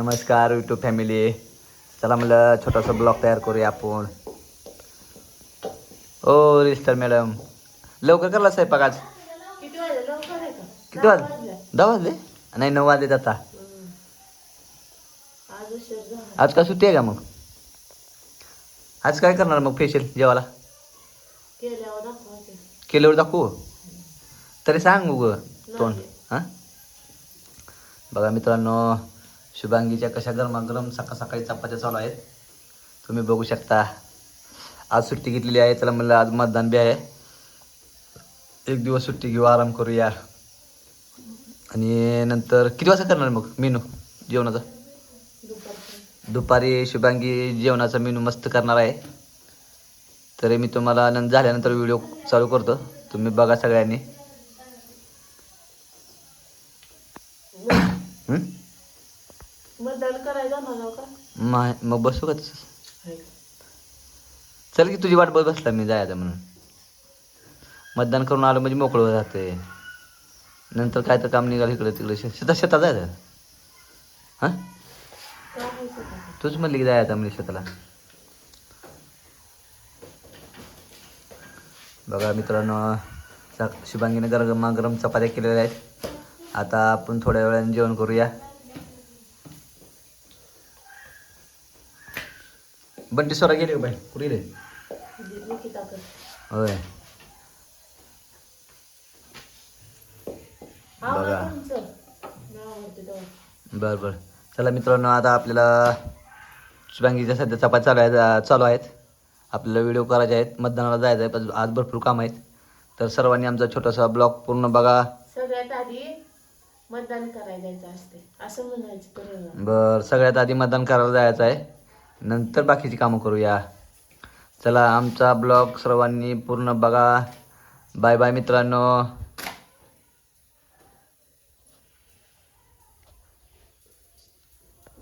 नमस्कार YouTube family चला म्हणलं छोटासा ब्लॉग तयार करूया आपण. ओ रिस्टर मॅडम. लवकर करला स्वयंपाक आज? किती वाजले? दहा वाजले? नाही नऊ वाजले आता. आज का सुट्टी आहे का मग? आज काय करणार मग फेशियल जेवाला केल्यावर दाखवू. तरी सांग मग तोंड. हां? बघा मित्रांनो शुभांगीच्या कशा गरमागरम सकाळ सकाळी चपात्या चालू आहेत तुम्ही बघू शकता. आज सुट्टी घेतलेली आहे त्याला म्हणलं आज मतदान बी आहे. एक दिवस सुट्टी घेऊ आराम करूया. आणि नंतर किती वाजता करणार मग मेनू जेवणाचा? दुपारी. शुभांगी जेवणाचा मेनू मस्त करणार आहे. तरी मी तुम्हाला नंतर झाल्यानंतर व्हिडिओ चालू करतो तुम्ही बघा सगळ्यांनी. करायला जाणार का? मग बसू का तसंच? का? चल की तुझी वाट बघत बसला मी जायचं म्हणून. मतदान करून आलं म्हणजे मोकळं जाते नंतर काय तर काम निघालं इकडे तिकडे. शेतात शेतात जायचं? हां? काय? तूच म्हणली की जायचं म्हणजे शेताला. बघा मित्रांनो शुभांगीने गरम गरम चपात्या केलेल्या आहेत. आता आपण थोड्या वेळाने जेवण करूया. बंटी सोरा गेले बाई कुठे गेले. होय बघा. बरं बरं चला मित्रांनो आता आपल्याला शुभांगीच्या सध्या चपात्या चालू आहेत चालू आहेत आपल्याला व्हिडिओ करायचे आहेत मतदानाला जायचं आहे पण आज भरपूर काम आहेत तर सर्वांनी आमचा छोटासा ब्लॉग पूर्ण बघा सगळ्यात आधी मतदान करायला जायचं असते असं म्हणायचं बरं सगळ्यात आधी मतदान करायला जायचं आहे नंतर बाकीची कामं करूया. चला आमचा ब्लॉग सर्वांनी पूर्ण बघा. बाय बाय मित्रांनो.